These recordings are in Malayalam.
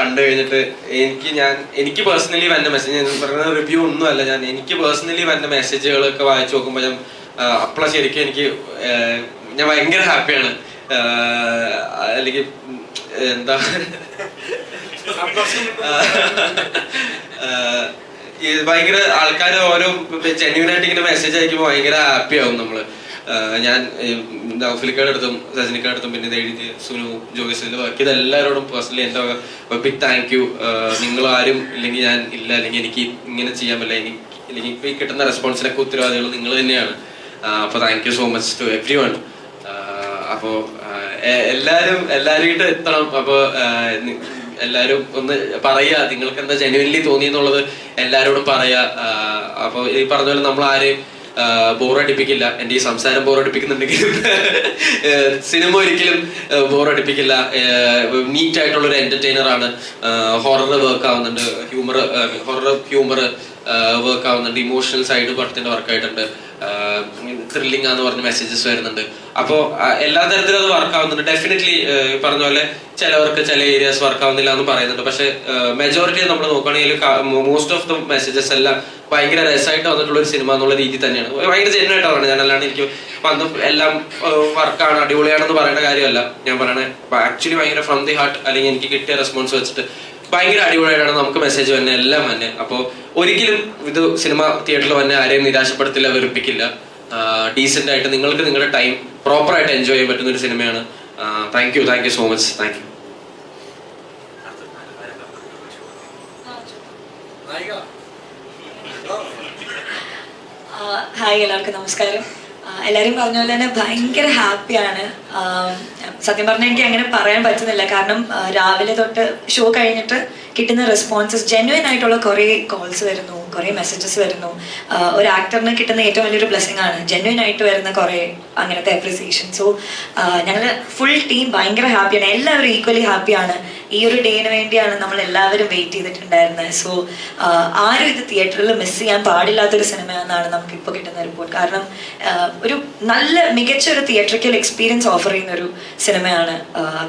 കണ്ടു കഴിഞ്ഞിട്ട് എനിക്ക് ഞാൻ എനിക്ക് പേഴ്സണലി വന്ന മെസ്സേജ് പറയുന്ന റിവ്യൂ ഒന്നുമല്ല. ഞാൻ എനിക്ക് പേഴ്സണലി വന്ന മെസ്സേജുകളൊക്കെ വായിച്ചു നോക്കുമ്പോൾ ഞാൻ അപ്പോഴാ ശരിക്കും എനിക്ക് ഞാൻ ഭയങ്കര ഹാപ്പിയാണ് അല്ലെങ്കിൽ എന്താ? ഭയങ്കര ആൾക്കാർ ഓരോ ജെന്യൂനായിട്ട് ഇങ്ങനെ മെസ്സേജ് അയക്കുമ്പോൾ ഭയങ്കര ഹാപ്പി ആവും നമ്മൾ. ഞാൻ നൗഫലിക്കയുടെ അടുത്തും സജനിക്കയുടെ അടുത്തും പിന്നെ ഇത് എഴുതി സുനു ജോയിസ് ബാക്കി ഇതെല്ലാവരോടും പേഴ്സണലി എന്റെ ബിഗ് താങ്ക് യു നിങ്ങൾ ആരും ഇല്ലെങ്കിൽ ഞാൻ ഇല്ല അല്ലെങ്കിൽ എനിക്ക് ഇങ്ങനെ ചെയ്യാൻ പറ്റില്ല എനിക്ക് അല്ലെങ്കിൽ ഇപ്പൊ ഈ കിട്ടുന്ന റെസ്പോൺസിനൊക്കെ ഉത്തരവാദികൾ നിങ്ങൾ തന്നെയാണ്. അപ്പൊ thank you so much to everyone അപ്പോ എല്ലാരും എല്ലാവരും എത്തണം. അപ്പൊ എല്ലാരും ഒന്ന് പറയാ നിങ്ങൾക്ക് എന്താ ജെനുവൻലി തോന്നി എന്നുള്ളത് എല്ലാരോടും പറയാ. അപ്പൊ ഈ പറഞ്ഞ പോലെ നമ്മൾ ആരെയും ബോറടിപ്പിക്കില്ല. എന്റെ ഈ സംസാരം ബോറടിപ്പിക്കുന്നുണ്ടെങ്കിൽ സിനിമ ഒരിക്കലും ബോറടിപ്പിക്കില്ല. നീറ്റ് ആയിട്ടുള്ള ഒരു എന്റർടൈനർ ആണ് ഹൊറർ വർക്ക് ആവുന്നുണ്ട്. ഹ്യൂമർ ഹൊറർ ഹ്യൂമർ വർക്ക് ആവുന്നുണ്ട്. ഇമോഷണൽ സൈഡ് പടത്തിന്റെ വർക്ക് ആയിട്ടുണ്ട്. ത്രില്ലിംഗ് ആന്ന് പറഞ്ഞ മെസ്സേജസ് വരുന്നുണ്ട്. അപ്പോ എല്ലാ തരത്തിലും അത് വർക്ക് ആവുന്നുണ്ട്. ഡെഫിനറ്റ്ലി പറഞ്ഞ പോലെ ചിലവർക്ക് ചില ഏരിയാസ് വർക്ക് ആവുന്നില്ല എന്ന് പറയുന്നുണ്ട്. പക്ഷെ മെജോറിറ്റി നമ്മൾ നോക്കുകയാണെങ്കിൽ മോസ്റ്റ് ഓഫ് ദ മെസ്സേജസ് എല്ലാം ഭയങ്കര രസമായിട്ട് വന്നിട്ടുള്ള ഒരു സിനിമ എന്നുള്ള രീതി തന്നെയാണ്. ഭയങ്കര ജെന്യൻ ആയിട്ട് പറയുന്നത് ഞാൻ അല്ലാണ്ട് എനിക്ക് വന്ന് എല്ലാം വർക്കാണ് അടിപൊളിയാണെന്ന് പറയേണ്ട കാര്യമല്ല. ഞാൻ പറയണേ ആക്ച്വലി ഭയങ്കര ഫ്രം ദി ഹാർട്ട് അല്ലെങ്കിൽ എനിക്ക് കിട്ടിയ റെസ്പോൺസ് വെച്ചിട്ട് ഭയങ്കര അടിപൊളിയായിട്ടാണ് നമുക്ക് മെസ്സേജ് തന്നെ എല്ലാം തന്നെ അപ്പോൾ ഒരിക്കലും ഇത് സിനിമ തിയേറ്ററിൽ വന്നെ ആരെയും നിരാശപ്പെടുത്തില്ല വെറുപ്പിക്കില്ല. ഡീസെന്റ് ആയിട്ട് നിങ്ങൾക്ക് നിങ്ങളുടെ ടൈം പ്രോപ്പർ ആയിട്ട് എൻജോയ് ചെയ്യാൻ പറ്റുന്ന ഒരു സിനിമയാണ്. Thank you thank you so much thank you hi എല്ലാവർക്കും. നമസ്കാരം. എല്ലാവരും പറഞ്ഞ പോലെ തന്നെ ഭയങ്കര ഹാപ്പിയാണ് സത്യം പറഞ്ഞാൽ എനിക്ക് അങ്ങനെ പറയാൻ പറ്റുന്നില്ല. കാരണം രാവിലെ തൊട്ട് ഷോ കഴിഞ്ഞിട്ട് കിട്ടുന്ന റെസ്പോൺസസ് ജെന്വൻ ആയിട്ടുള്ള കുറേ കോൾസ് വരുന്നു. കുറേ മെസ്സേജസ് വരുന്നു. ഒരു ആക്ടറിന് കിട്ടുന്ന ഏറ്റവും വലിയൊരു ബ്ലെസ്സിങ് ആണ്. ജെന്വിൻ ആയിട്ട് വരുന്ന കുറേ അങ്ങനത്തെ അപ്രിസിയേഷൻ സോ ഞങ്ങൾ ഫുൾ ടീം ഭയങ്കര ഹാപ്പിയാണ് എല്ലാവരും ഈക്വലി ഹാപ്പിയാണ് ഈ ഒരു ഡേന് വേണ്ടിയാണ് നമ്മൾ എല്ലാവരും വെയിറ്റ് ചെയ്തിട്ടുണ്ടായിരുന്നത്. സോ ആരും ഇത് തിയേറ്ററിൽ മിസ് ചെയ്യാൻ പാടില്ലാത്തൊരു സിനിമ എന്നാണ് നമുക്ക് ഇപ്പോൾ കിട്ടുന്ന റിപ്പോർട്ട് കാരണം ഒരു നല്ല മികച്ച ഒരു തിയേറ്ററിക്കൽ എക്സ്പീരിയൻസ് ഓഫർ ചെയ്യുന്ന ഒരു സിനിമയാണ്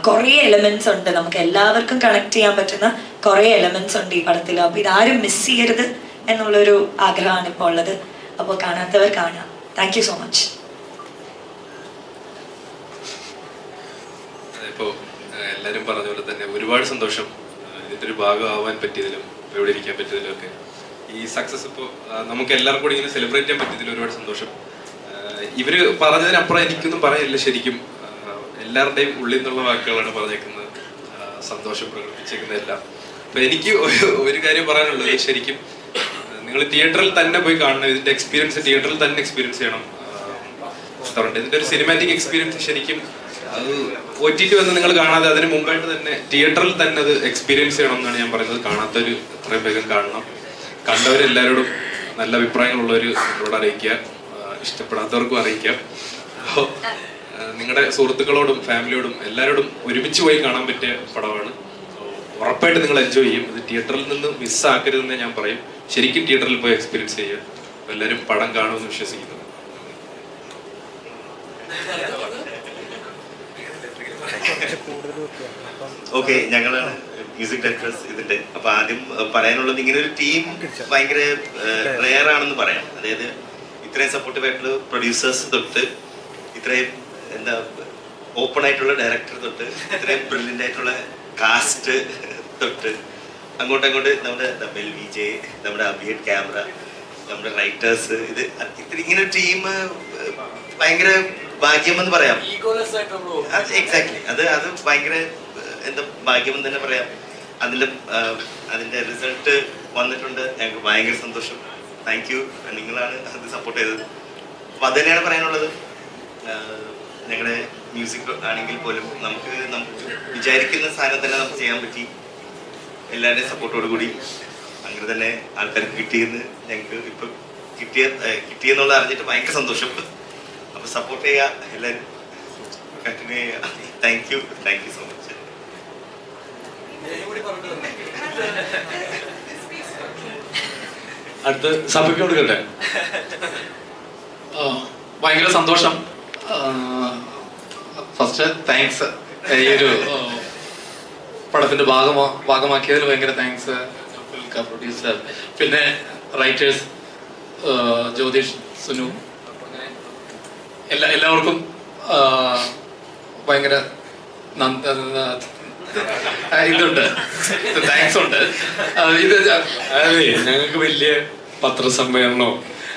കുറേ എലമെന്റ്സ് ഉണ്ട്. നമുക്ക് എല്ലാവർക്കും കണക്ട് ചെയ്യാൻ പറ്റുന്ന കുറേ എലമെന്റ്സ് ഉണ്ട് ഈ പടത്തിൽ അപ്പോൾ ഇതാരും മിസ് ചെയ്യരുത്. എന്നുള്ളൊരു ആഗ്രഹമാണ് ഇപ്പോൾ ഉള്ളത്. അപ്പോൾ കാണാത്തവർ കാണാം. താങ്ക് യു സോ മച്ച് ഇപ്പോ എല്ലാരും പറഞ്ഞ പോലെ തന്നെ ഒരുപാട് സന്തോഷം. ഇതിന്റെ ഒരു ഭാഗമാവാൻ പറ്റിയതിലും ഇവിടെ ഇരിക്കാൻ പറ്റിയതിലും ഒക്കെ. ഈ സക്സസ് ഇപ്പോ നമുക്ക് എല്ലാവർക്കും കൂടി ഇങ്ങനെ സെലിബ്രേറ്റ് ചെയ്യാൻ പറ്റിയതിൽ ഒരുപാട് സന്തോഷം. ഇവർ പറഞ്ഞതിനപ്പുറം എനിക്കൊന്നും പറയാനില്ല ശരിക്കും. എല്ലാവരുടെയും ഉള്ളിൽ നിന്നുള്ള വാക്കുകളാണ് പറഞ്ഞേക്കുന്നത്. സന്തോഷം പ്രകടിപ്പിച്ചേക്കുന്ന എല്ലാം അപ്പൊ എനിക്ക് ഒരു കാര്യം പറയാനുള്ളത് ശരിക്കും നിങ്ങൾ തിയേറ്ററിൽ തന്നെ പോയി കാണണം. ഇതിന്റെ എക്സ്പീരിയൻസ് തിയേറ്ററിൽ തന്നെ എക്സ്പീരിയൻസ് ചെയ്യണം. ഇതിന്റെ ഒരു സിനിമാറ്റിക് എക്സ്പീരിയൻസ് ശരിക്കും അത് ഒ ടി ടി വന്ന് നിങ്ങൾ കാണാതെ അതിന് മുമ്പായിട്ട് തന്നെ തിയേറ്ററിൽ തന്നെ അത് എക്സ്പീരിയൻസ് ചെയ്യണം എന്നാണ് ഞാൻ പറയുന്നത്. കാണാത്തൊരു എത്രയും വേഗം കാണണം. കണ്ടവരെല്ലാവരോടും നല്ല അഭിപ്രായങ്ങളുള്ളവർ എന്നോട് അറിയിക്കുക. ഇഷ്ടപ്പെടാത്തവർക്കും അറിയിക്കുക. അപ്പോൾ നിങ്ങളുടെ സുഹൃത്തുക്കളോടും ഫാമിലിയോടും എല്ലാവരോടും ഒരുമിച്ച് പോയി കാണാൻ പറ്റിയ പടമാണ്. ഉറപ്പായിട്ട് നിങ്ങൾ എൻജോയ് ചെയ്യും. ഇത് തിയേറ്ററിൽ നിന്ന് മിസ്സാക്കരുതെന്ന് ഞാൻ പറയും. ശരിക്കും തിയേറ്ററിൽ പോയി എക്സ്പീരിയൻസ് ചെയ്യുക. എല്ലാവരും പടം കാണുമെന്ന് വിശ്വസിക്കുന്നു. ഓക്കെ ഞങ്ങളാണ് മ്യൂസിക് ഡയറക്ടേഴ്സ് ഇതിന്റെ. അപ്പൊ ആദ്യം പറയാനുള്ളത് ഇങ്ങനെ ഒരു ടീം ഭയങ്കര റെയർ ആണെന്ന് പറയാം. അതായത് ഇത്രയും സപ്പോർട്ടീവ് ആയിട്ടുള്ള പ്രൊഡ്യൂസേഴ്സ് തൊട്ട് ഇത്രയും എന്താ ഓപ്പൺ ആയിട്ടുള്ള ഡയറക്ടർ തൊട്ട് ഇത്രയും ബ്രില്യന്റ് ആയിട്ടുള്ള കാസ്റ്റ് തൊട്ട് അങ്ങോട്ടും അങ്ങോട്ട് നമ്മുടെ ബെൽ വി ജെ നമ്മുടെ അബിയറ്റ് ക്യാമറ നമ്മുടെ റൈറ്റേഴ്സ് ഇത് ഇങ്ങനെ ടീം ഭയങ്കര ഭാഗ്യമെന്ന് പറയാം. അത് എക്സാക്ട്ലി അത് അത് ഭയങ്കര എന്താ ഭാഗ്യമെന്ന് തന്നെ പറയാം. അതിൽ അതിന്റെ റിസൾട്ട് വന്നിട്ടുണ്ട്. ഞങ്ങൾക്ക് ഭയങ്കര സന്തോഷം. താങ്ക് യു നിങ്ങളാണ് അത് സപ്പോർട്ട് ചെയ്തത്. അപ്പൊ അത് തന്നെയാണ് പറയാനുള്ളത്. ഞങ്ങളുടെ മ്യൂസിക് ആണെങ്കിൽ പോലും നമുക്ക് നമുക്ക് വിചാരിക്കുന്ന സാധനം തന്നെ നമുക്ക് ചെയ്യാൻ പറ്റി. എല്ലാവരുടെയും സപ്പോർട്ടോട് കൂടി അങ്ങനെ തന്നെ ആൾക്കാർക്ക് കിട്ടിയെന്ന് ഞങ്ങൾക്ക് ഇപ്പൊ കിട്ടിയ കിട്ടിയെന്നുള്ളത് കിട്ടിയെന്നുള്ള അറിഞ്ഞിട്ട് ഭയങ്കര സന്തോഷം. അപ്പൊ സപ്പോർട്ട് ചെയ്യുക എല്ലാവരും. കണ്ടിന്യൂ ചെയ്യുക thank you thank you so much അടുത്ത് സഭയ്ക്ക് കൊടുക്കട്ടെ? ഭയങ്കര സന്തോഷം. ഫസ്റ്റ് താങ്ക്സ് ഈ ഒരു പടത്തിന്റെ ഭാഗമാ ഭാഗമാക്കിയതിൽ ഭയങ്കര താങ്ക്സ് പ്രൊഡ്യൂസർ പിന്നെ റൈറ്റേഴ്സ് ജ്യോതിഷ് സുനു. എല്ലാ എല്ലാവർക്കും ഭയങ്കര ഇതുണ്ട്. താങ്ക്സ് ഉണ്ട്. ഇത് ഞങ്ങൾക്ക് വലിയ പത്രസമ്മേളനമോ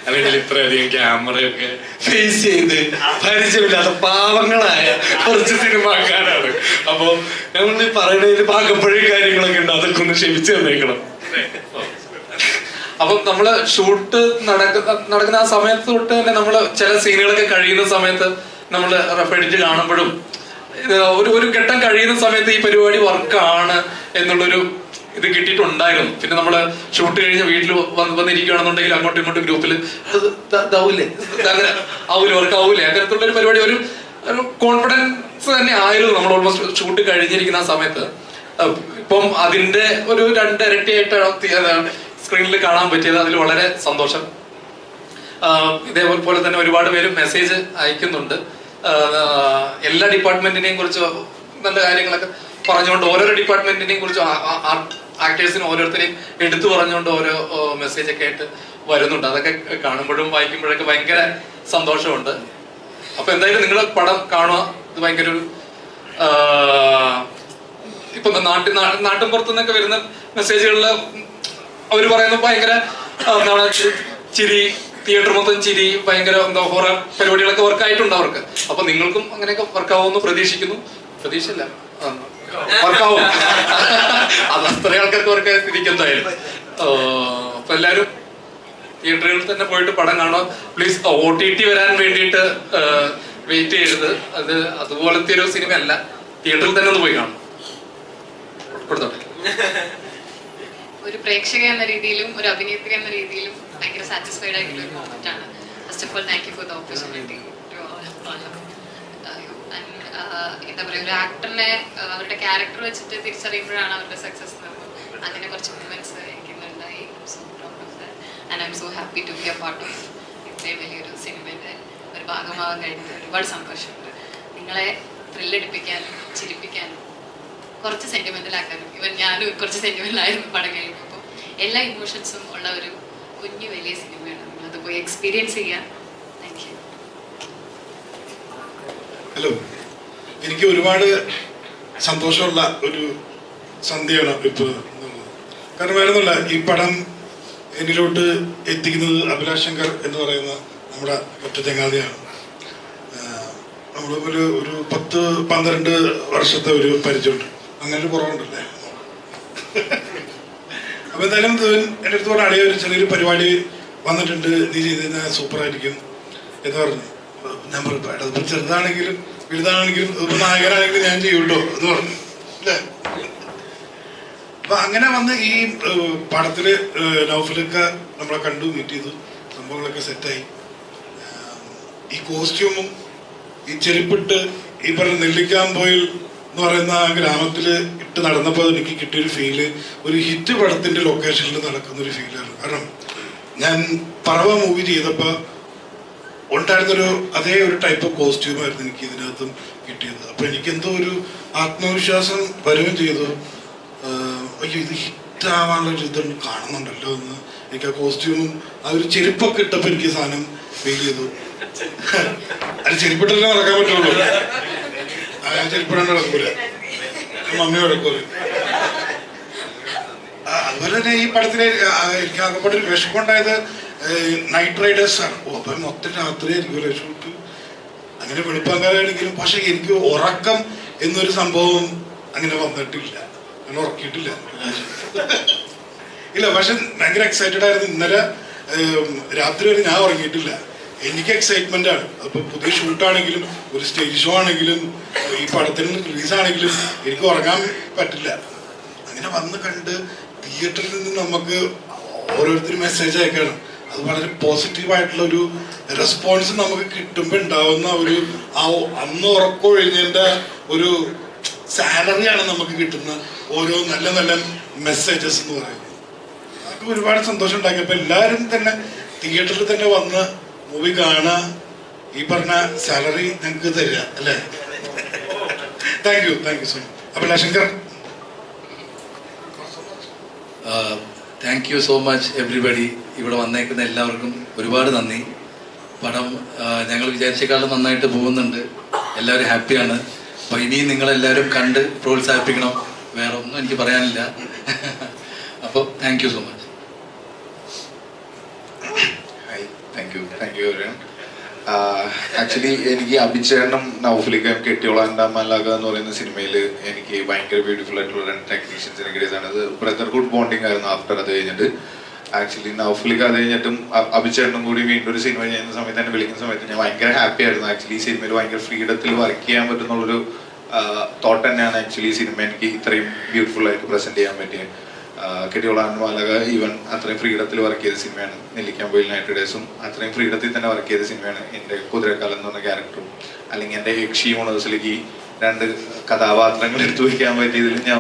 അല്ലെങ്കിൽ ഇത്രയധികം ക്യാമറയൊക്കെ ഫേസ് ചെയ്ത് പരിചയമില്ലാത്ത പാവങ്ങളായ കുറച്ച് സിനിമാക്കാരാണ്. അപ്പൊ ഈ പറയുന്നതിൽ പാകപ്പഴയും കാര്യങ്ങളൊക്കെ ഉണ്ട്. അതൊക്കെ ഒന്ന് ക്ഷമിച്ചു തന്നേക്കണം. അപ്പൊ നമ്മൾ ഷൂട്ട് നടക്കുന്ന നടക്കുന്ന ആ സമയത്ത് തൊട്ട് തന്നെ നമ്മൾ ചില സീനുകളൊക്കെ കഴിയുന്ന സമയത്ത് നമ്മൾ റഫ് എഡിറ്റ് കാണുമ്പോഴും ഒരു ഒരു ഘട്ടം കഴിയുന്ന സമയത്ത് ഈ പരിപാടി വർക്കാണ് എന്നുള്ളൊരു ഇത് കിട്ടിയിട്ടുണ്ടായിരുന്നു. പിന്നെ നമ്മൾ ഷൂട്ട് കഴിഞ്ഞ് വീട്ടിൽ വന്ന് വന്നിരിക്കുകയാണെന്നുണ്ടെങ്കിൽ അങ്ങോട്ടും ഇങ്ങോട്ടും ഗ്രൂപ്പിൽ അത് അങ്ങനെ ആവൂലേ അങ്ങനത്തുള്ള ഒരു പരിപാടി ഒരു കോൺഫിഡൻസ് തന്നെ ആയിരുന്നു നമ്മൾ ഓൾമോസ്റ്റ് ഷൂട്ട് കഴിഞ്ഞിരിക്കുന്ന ആ സമയത്ത്. ഇപ്പം അതിന്റെ ഒരു രണ്ടിരട്ടിയായിട്ട് സ്ക്രീനിൽ കാണാൻ പറ്റിയത് അതിൽ വളരെ സന്തോഷം. ഇതേപോലെ തന്നെ ഒരുപാട് പേര് മെസ്സേജ് അയക്കുന്നുണ്ട്. എല്ലാ ഡിപ്പാർട്ട്മെന്റിനെയും കുറിച്ച് നല്ല കാര്യങ്ങളൊക്കെ പറഞ്ഞുകൊണ്ട് ഓരോരോ ഡിപ്പാർട്ട്മെന്റിനെയും കുറിച്ച് ആക്ടേഴ്സിനും ഓരോരുത്തരെയും എടുത്തു പറഞ്ഞുകൊണ്ട് ഓരോ മെസ്സേജ് ഒക്കെ ആയിട്ട് വരുന്നുണ്ട്. അതൊക്കെ കാണുമ്പോഴും വായിക്കുമ്പോഴൊക്കെ ഭയങ്കര സന്തോഷമുണ്ട്. അപ്പൊ എന്തായാലും നിങ്ങൾ പടം കാണുക. ഇത് ഭയങ്കര ഒരു ഇപ്പൊ നാട്ടിൽ നാട്ടിൻ പുറത്തു നിന്നൊക്കെ വരുന്ന മെസ്സേജുകളിൽ അവർ പറയുന്നത് ഭയങ്കര എന്താണ് ചിരി തിയേറ്റർ മൊത്തം ചിരി ഭയങ്കര എന്താ ഹൊറർ പരിപാടികളൊക്കെ വർക്കായിട്ടുണ്ട് അവർക്ക്. അപ്പൊ നിങ്ങൾക്കും അങ്ങനെയൊക്കെ വർക്കാവുമെന്ന് പ്രതീക്ഷിക്കുന്നു. പ്രതീക്ഷയില്ല. വർക്കാവും. അത് അത്രയും ആൾക്കാർക്ക് വർക്ക് സ്ഥിതിക്ക് എന്തായാലും അപ്പൊ എല്ലാവരും തിയേറ്ററുകളിൽ തന്നെ പോയിട്ട് പടം കാണോ പ്ലീസ് ഒ ടി ടി വരാൻ വേണ്ടിയിട്ട് വെയിറ്റ് ചെയ്യരുത്. അത് അതുപോലത്തെ ഒരു സിനിമ അല്ല തിയേറ്ററിൽ തന്നെ ഒന്ന് പോയി കാണും ഒരു പ്രേക്ഷക എന്ന രീതിയിലും ഒരു അഭിനേത്രി എന്ന രീതിയിലും ഭയങ്കര സാറ്റിസ്ഫൈഡ് ആയിട്ടുള്ള ഒരു മൊമെന്റ് ആണ്. First of all thank you for the opportunity എന്താ പറയുക ഒരു ആക്ടറിനെ അവരുടെ ക്യാരക്ടർ വെച്ചിട്ട് തിരിച്ചറിയുമ്പോഴാണ് അവരുടെ സക്സസ് അങ്ങനെ കുറച്ച് മൂമെന്റ്സ് എനിക്ക് ഉണ്ടായി so happy to be a part of ഇത്രയും വലിയൊരു സിനിമയുടെ ഒരു ഭാഗമാകാൻ കഴിഞ്ഞത് ഒരുപാട് സന്തോഷമുണ്ട്. നിങ്ങളെ ത്രില്ലടിപ്പിക്കാനും ചിരിപ്പിക്കാനും കുറച്ച് സെന്റിമെന്റലാക്കാനും ഇവൻ ഞാനും കുറച്ച് സെന്റിമെന്റൽ ആയിരുന്നു പടം കഴിയുമ്പോൾ എല്ലാ ഇമോഷൻസും ഉള്ള ഒരു കുഞ്ഞു വലിയ സിനിമയാണ്. നിങ്ങളത് പോയി എക്സ്പീരിയൻസ് ചെയ്യാം താങ്ക് യു ഹലോ എനിക്ക് ഒരുപാട് സന്തോഷമുള്ള ഒരു സന്ധ്യയാണ് ഇപ്പോൾ കാരണം വേറൊന്നുമില്ല ഈ പടം എന്നിലോട്ട് എത്തിക്കുന്നത് അഭിലാഷ് ശങ്കർ എന്ന് പറയുന്ന നമ്മുടെ ഒറ്റ ചങ്ങാതിയാണ്. നമ്മൾ ഒരു ഒരു പത്ത് പന്ത്രണ്ട് വർഷത്തെ ഒരു പരിചയമുണ്ട്. അങ്ങനെ ഒരു കുറവുണ്ടല്ലേ? അപ്പൊ എന്തായാലും എന്റെ അടുത്ത് പറഞ്ഞ ഒരു ചെറിയൊരു പരിപാടി വന്നിട്ടുണ്ട്. നീ ചെയ്ത് സൂപ്പറായിരിക്കും എന്ന് പറഞ്ഞു. ഞാൻ പറഞ്ഞു "എടാ, ഇതിപ്പോ ചെറുതാണെങ്കിലും വലുതാണെങ്കിലും ഇപ്പൊ നായകനാണെങ്കിലും ഞാൻ ചെയ്യൂട്ടോ എന്ന് പറഞ്ഞു. അല്ലേ? അപ്പൊ അങ്ങനെ വന്ന് ഈ പടത്തിൽ നൗഫലൊക്കെ നമ്മളെ കണ്ടു മീറ്റ് ചെയ്തു. സംഭവങ്ങളൊക്കെ സെറ്റായി ഈ കോസ്റ്റ്യൂമും ഈ ചെരുപ്പിട്ട് ഈ പറഞ്ഞ നെല്ലിക്കാമ്പോയിൽ എന്ന് പറയുന്ന ആ ഗ്രാമത്തിൽ ഇട്ട് നടന്നപ്പോൾ എനിക്ക് കിട്ടിയൊരു ഫീൽ ഒരു ഹിറ്റ് പടത്തിന്റെ ലൊക്കേഷനിൽ നടക്കുന്ന ഒരു ഫീലാണ് കാരണം ഞാൻ പറവ മൂവി ചെയ്തപ്പോൾ ഉണ്ടായിരുന്നൊരു അതേ ഒരു ടൈപ്പ് ഓഫ് കോസ്റ്റ്യൂം ആയിരുന്നു എനിക്ക് ഇതിനകത്തും കിട്ടിയത്. അപ്പൊ എനിക്ക് എന്തോ ഒരു ആത്മവിശ്വാസം വരികയും ചെയ്തു. അയ്യോ ഇത് ഹിറ്റ് ആവാനുള്ള ഒരു ഇത് കാണുന്നുണ്ടല്ലോ എന്ന്. എനിക്ക് ആ കോസ്റ്റ്യൂമും ആ ഒരു ചെരുപ്പൊക്കെ ഇട്ടപ്പോൾ എനിക്ക് സാധനം ഫീൽ ചെയ്തു. അത് ചെരുപ്പിട്ടല്ലേ നടക്കാൻ പറ്റുള്ളൂ. ആ ചെരുപ്പിടാൻ നടക്കൂല. മമ്മി നടക്കൂല. അതുപോലെ തന്നെ ഈ പടത്തിൽ എനിക്ക് ആകപ്പെട്ട വിഷമം വിഷമമുണ്ടായത് നൈറ്റ് റൈഡേഴ്സ് ഓ അപ്പം മൊത്തം രാത്രി ആയിരിക്കും ഷൂട്ട്? അങ്ങനെ വെളുപ്പാങ്കാലാണെങ്കിലും പക്ഷെ എനിക്ക് ഉറക്കം എന്നൊരു സംഭവം അങ്ങനെ വന്നിട്ടില്ല. അങ്ങനെ ഉറക്കിയിട്ടില്ല. ഇല്ല പക്ഷെ ഭയങ്കര എക്സൈറ്റഡ് ആയിരുന്നു. ഇന്നലെ രാത്രി വരെ ഞാൻ ഉറങ്ങിയിട്ടില്ല. എനിക്ക് എക്സൈറ്റ്മെന്റ് ആണ്. അപ്പൊ പുതിയ ഷൂട്ടാണെങ്കിലും ഒരു സ്റ്റേജ് ഷോ ആണെങ്കിലും ഈ പടത്തിന് റിലീസ് ആണെങ്കിലും എനിക്ക് ഉറങ്ങാൻ പറ്റില്ല. അങ്ങനെ വന്ന് കണ്ട് തിയേറ്ററിൽ നിന്ന് നമുക്ക് ഓരോരുത്തരും മെസ്സേജ് അയക്കണം. അത് വളരെ പോസിറ്റീവ് ആയിട്ടുള്ള ഒരു റെസ്പോൺസ് നമുക്ക് കിട്ടുമ്പോൾ ഉണ്ടാവുന്ന ഒരു ആ അന്ന് ഉറക്കൊഴിഞ്ഞതിന്റെ ഒരു സാലറിയാണ് നമുക്ക് കിട്ടുന്ന ഓരോ നല്ല നല്ല മെസ്സേജസ് എന്ന് പറയുന്നത്. അതൊക്കെ ഒരുപാട് സന്തോഷം ഉണ്ടാക്കി. അപ്പൊ എല്ലാവരും തന്നെ തിയേറ്ററിൽ തന്നെ വന്ന് മൂവി കാണുക ഈ പറഞ്ഞ സാലറി ഞങ്ങൾക്ക് തരിക അല്ലേ? Thank you thank you so much Abhilash Shankar. Thank you so much everybody ഇവിടെ വന്നേക്കുന്ന എല്ലാവർക്കും ഒരുപാട് നന്ദി. പടം ഞങ്ങൾ വിചാരിച്ചേക്കാളും നന്നായിട്ട് പോകുന്നുണ്ട്. എല്ലാവരും ഹാപ്പിയാണ്. അപ്പോൾ ഇനിയും നിങ്ങളെല്ലാവരും കണ്ട് പ്രോത്സാഹിപ്പിക്കണം. വേറെ ഒന്നും എനിക്ക് പറയാനില്ല. അപ്പോൾ thank you so much hi thank you thank you actually എനിക്ക് അഭിചേരണം നൗഫലിക്ക കെട്ടിയോളാന്റെ മല്ലാക എന്ന് പറയുന്ന സിനിമയിൽ എനിക്ക് ഭയങ്കര ബ്യൂട്ടിഫുൾ ആയിട്ടുള്ള രണ്ട് ടെക്നീഷ്യൻസിനെ കിട്ടിയതാണ്. അത് ബ്രദർഹുഡ് ബോണ്ടിങ് ആയിരുന്നു ആഫ്റ്റർ അത് കഴിഞ്ഞിട്ട്. ആക്ച്വലി നൗഫലിക്ക അത് കഴിഞ്ഞിട്ടും അഭിചേട്ടനും കൂടി വീണ്ടും ഒരു സിനിമ ചെയ്യുന്ന സമയത്ത് എന്നെ വിളിക്കുന്ന സമയത്ത് ഞാൻ ഭയങ്കര ഹാപ്പി ആയിരുന്നു. ആക്ച്വലി ഈ സിനിമയിൽ ഭയങ്കര ഫ്രീഡത്തിൽ വർക്ക് ചെയ്യാൻ പറ്റുന്നുള്ളൊരു തോട്ട് തന്നെയാണ് ആക്ച്വലി ഈ സിനിമ എനിക്ക് ഇത്രയും ബ്യൂട്ടിഫുൾ ആയിട്ട് പ്രസന്റ് ചെയ്യാൻ പറ്റിയത്. കെട്ടിയോളാൻ വാലക ഈവൻ അത്രയും ഫ്രീഡത്തിൽ വർക്ക് ചെയ്ത സിനിമയാണ് നെല്ലിക്കാമ്പൊയിൽ നൈറ്റ് ഡേയ്സും അത്രയും ഫ്രീഡത്തിൽ തന്നെ വർക്ക് ചെയ്ത സിനിമയാണ് എന്റെ കുതിരക്കാലം എന്ന് പറഞ്ഞ ക്യാരക്ടറും അല്ലെങ്കിൽ എന്റെ യക്ഷി യൂണിവേഴ്സിലേക്ക് രണ്ട് കഥാപാത്രങ്ങൾ എടുത്തു വയ്ക്കാൻ പറ്റിയതിൽ ഞാൻ